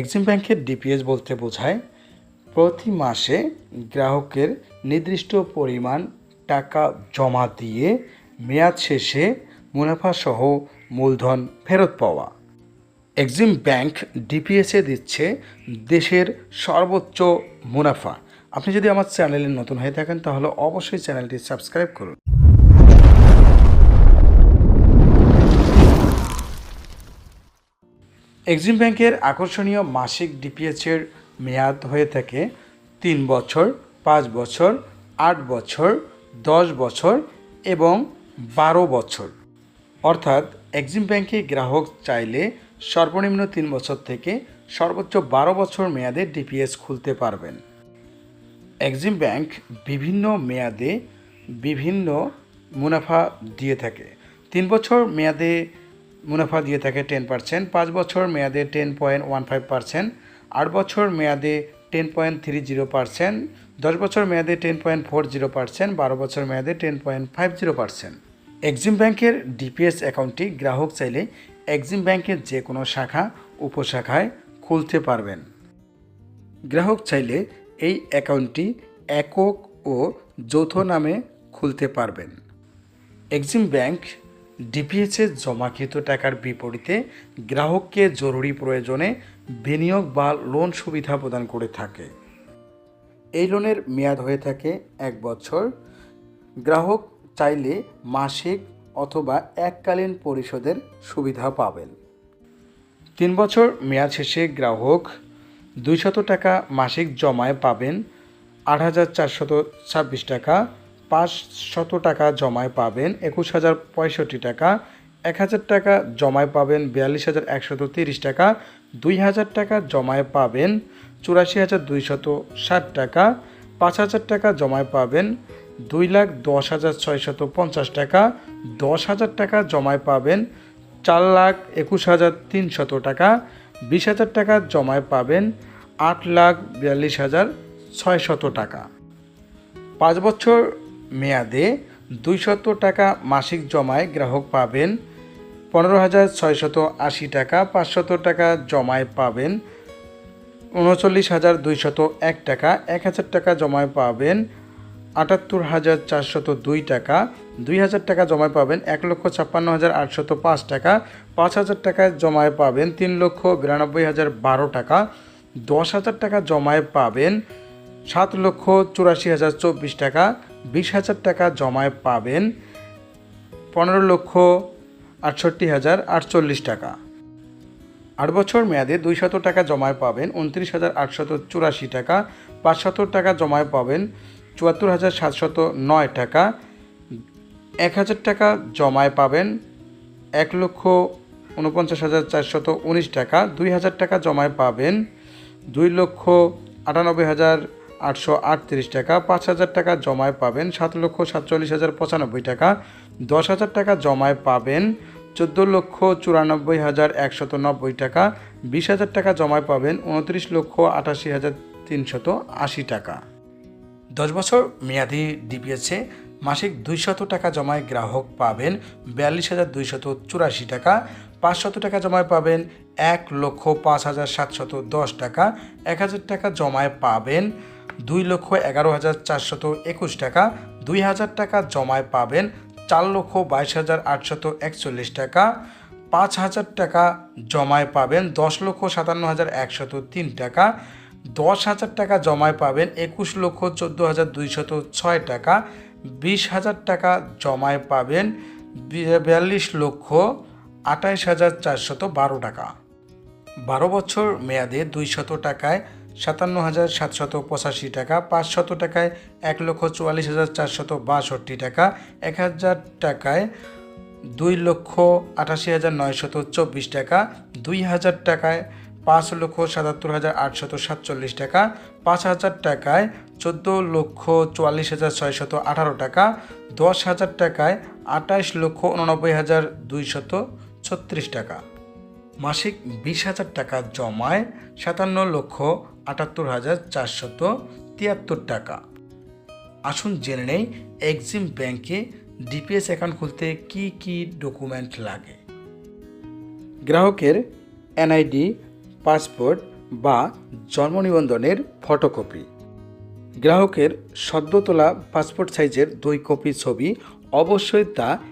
Exim ব্যাংকের DPS বলতে বোঝায়, প্রতি মাসে গ্রাহকের নির্দিষ্ট পরিমাণ টাকা জমা দিয়ে মেয়াদ শেষে মুনাফাসহ মূলধন ফেরত পাওয়া। এক্সিম ব্যাংক ডিপিএসে দিচ্ছে দেশের সর্বোচ্চ মুনাফা। আপনি যদি আমার চ্যানেলে নতুন হয়ে থাকেন তাহলে অবশ্যই চ্যানেলটি সাবস্ক্রাইব করুন। এক্সিম ব্যাংকের আকর্ষণীয় মাসিক ডিপিএচের মেয়াদ হয়ে থাকে তিন বছর, পাঁচ বছর, আট বছর, দশ বছর এবং বারো বছর। অর্থাৎ এক্সিম ব্যাংকে গ্রাহক চাইলে সর্বনিম্ন তিন বছর থেকে সর্বোচ্চ বারো বছর মেয়াদে ডিপিএস খুলতে পারবেন। এক্সিম ব্যাংক বিভিন্ন মেয়াদে বিভিন্ন মুনাফা দিয়ে থাকে। তিন বছর মেয়াদে মুনাফা দিয়ে থাকে টেন পার্সেন্ট পাঁচ বছর মেয়াদে ten point one five percent আট বছর মেয়াদে ten point three zero percent দশ বছর মেয়াদে ten point four zero percent বারো বছর মেয়াদে ten point five zero percent Exim ব্যাংকের ডিপিএস অ্যাকাউন্টটি গ্রাহক চাইলে এক্সিম ব্যাংকের যে কোনো শাখা, উপশাখায় খুলতে পারবেন। গ্রাহক চাইলে এই অ্যাকাউন্টটি একক ও যৌথ নামে খুলতে পারবেন। এক্সিম ব্যাংক ডিপিএসে জমাকৃত টাকার বিপরীতে গ্রাহককে জরুরি প্রয়োজনে বিনিয়োগ বা লোন সুবিধা প্রদান করে থাকে। এই লোনের মেয়াদ হয়ে থাকে এক বছর। গ্রাহক চাইলে মাসিক অথবা এককালীন পরিশোধের সুবিধা পাবেন। তিন বছর মেয়াদ শেষে গ্রাহক দুইশত টাকা মাসিক জমায় পাবেন আট হাজার চারশত ছাব্বিশ টাকা। পাঁচশত টাকা জমায় পাবেন, একুশ হাজার পঁয়ষট্টি টাকা। এক হাজার টাকা জমায় পাবেন, বিয়াল্লিশ হাজার একশত তিরিশ টাকা। দুই হাজার টাকা জমায় পাবেন, চুরাশি হাজার দুইশত ষাট টাকা। পাঁচ হাজার টাকা জমায় পাবেন, দুই লাখ দশ হাজার ছয়শত পঞ্চাশ টাকা। দশ হাজার টাকা জমায় পাবেন, চার লাখ একুশ হাজার তিনশত টাকা। বিশ হাজার টাকা জমায় পাবেন, আট লাখ বিয়াল্লিশ হাজার ছয়শত টাকা। পাঁচ বছর মেয়াদে দুইশত টাকা মাসিক জমায় গ্রাহক পাবেন, পনেরো হাজার ছয়শত আশি টাকা, পাঁচশত টাকা জমায় পাবেন, উনচল্লিশ হাজার দুইশত এক টাকা, এক হাজার টাকা জমায় পাবেন, আটাত্তর হাজার চারশত দুই টাকা, দুই হাজার টাকা জমায় পাবেন, এক লক্ষ ছাপ্পান্ন হাজার আটশত পাঁচ টাকা, পাঁচ হাজার টাকা জমায় পাবেন, তিন লক্ষ বিরানব্বই হাজার বারো টাকা, দশ হাজার টাকা জমায় পাবেন সাত লক্ষ চুরাশি হাজার চব্বিশ টাকা, বিশ হাজার টাকা জমায় পাবেন। পনেরো লক্ষ আটষট্টি হাজার আটচল্লিশ টাকা। আট বছর মেয়াদে দুইশত টাকা জমায় পাবেন, উনত্রিশ হাজার আটশত চুরাশি টাকা পাঁচশত টাকা জমায় পাবেন, চুয়াত্তর হাজার সাতশত নয় টাকা। এক হাজার টাকা জমায় পাবেন, এক লক্ষ উনপঞ্চাশ হাজার চারশত উনিশ টাকা, দুই হাজার টাকা জমায় পাবেন, দুই লক্ষ আটানব্বই হাজার আটশো আটত্রিশ টাকা, পাঁচ হাজার টাকা জমায় পাবেন সাত লক্ষ সাতচল্লিশ হাজার পঁচানব্বই টাকা, দশ হাজার টাকা জমায় পাবেন চোদ্দ লক্ষ চুরানব্বই হাজার একশত নব্বই টাকা, বিশ হাজার টাকা জমায় পাবেন উনত্রিশ লক্ষ আটাশি হাজার তিনশত আশি টাকা। দশ বছর মেয়াদি ডিপিএসে মাসিক দুইশত টাকা জমায় গ্রাহক পাবেন বিয়াল্লিশ হাজার দুইশত চুরাশি টাকা পাঁচশত টাকা জমায় পাবেন এক লক্ষ পাঁচ হাজার সাতশত দশ টাকা, এক হাজার টাকা জমায় পাবেন দুই লক্ষ এগারো হাজার চারশত একুশ টাকা, দুই হাজার টাকা জমায় পাবেন চার লক্ষ বাইশ হাজার আটশত একচল্লিশ টাকা, পাঁচ হাজার টাকা জমায় পাবেন দশ লক্ষ সাতান্ন হাজার একশত তিন টাকা, দশ হাজার টাকা জমায় পাবেন একুশ লক্ষ চোদ্দ হাজার দুইশত ছয় টাকা, বিশ হাজার টাকা জমায় পাবেন বিয়াল্লিশ লক্ষ আঠাইশ হাজার চারশত বারো টাকা। বারো বছর মেয়াদে দুইশত টাকায় সাতান্ন হাজার সাতশত পঁচাশি টাকা, পাঁচশত টাকায় এক লক্ষ চুয়াল্লিশ হাজার চারশত বাষট্টি টাকা, এক হাজার টাকায় দুই লক্ষ আটাশি হাজার নয়শত চব্বিশ টাকা, দুই হাজার টাকায় পাঁচ লক্ষ সাতাত্তর হাজার আটশত সাতচল্লিশ টাকা, পাঁচ হাজার টাকায় চোদ্দ লক্ষ চুয়াল্লিশ হাজার ছয়শত আঠারো টাকা, দশ হাজার টাকায় আঠাইশ লক্ষ উননব্বই হাজার দুইশত ছত্রিশ টাকা। মাসিক বিশ হাজার টাকা জমায় সাতান্ন লক্ষ আটাত্তর হাজার চারশত তিয়াত্তর টাকা। আসুন জেনে নেই এক্সিম ব্যাংকে ডিপিএস অ্যাকাউন্ট খুলতে কি কি ডকুমেন্ট লাগে। গ্রাহকের এনআইডি, পাসপোর্ট বা জন্ম নিবন্ধনের ফটোকপি। গ্রাহকের সদ্য তোলা পাসপোর্ট সাইজের দুই কপি ছবি অবশ্যই তা